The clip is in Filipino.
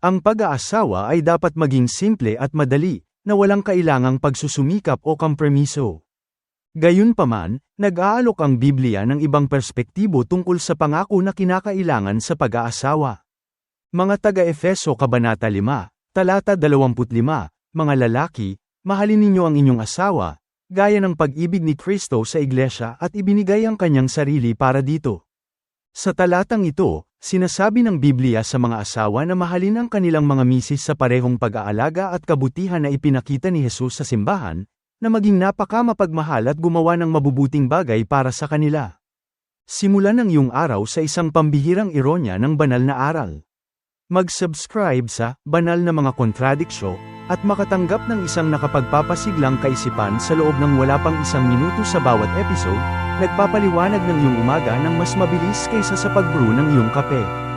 Ang pag-aasawa ay dapat maging simple at madali, na walang kailangang pagsusumikap o kompromiso. Gayunpaman, nag-aalok ang Biblia ng ibang perspektibo tungkol sa pangako na kinakailangan sa pag-aasawa. Mga taga-Efeso Kabanata 5, Talata 25, Mga lalaki, mahalin ninyo ang inyong asawa, gaya ng pag-ibig ni Kristo sa iglesia at ibinigay ang kanyang sarili para dito. Sa talatang ito, sinasabi ng Biblia sa mga asawa na mahalin ang kanilang mga misis sa parehong pag-aalaga at kabutihan na ipinakita ni Jesus sa simbahan, na maging napaka mapagmahal at gumawa ng mabubuting bagay para sa kanila. Simulan ang iyong araw sa isang pambihirang ironya ng banal na aral. Mag-subscribe sa Banal na Mga Kontradiksyo at makatanggap ng isang nakapagpapasiglang kaisipan sa loob ng wala pang isang minuto sa bawat episode, nagpapaliwanag ng iyong umaga ng mas mabilis kaysa sa pag-brew ng iyong kape.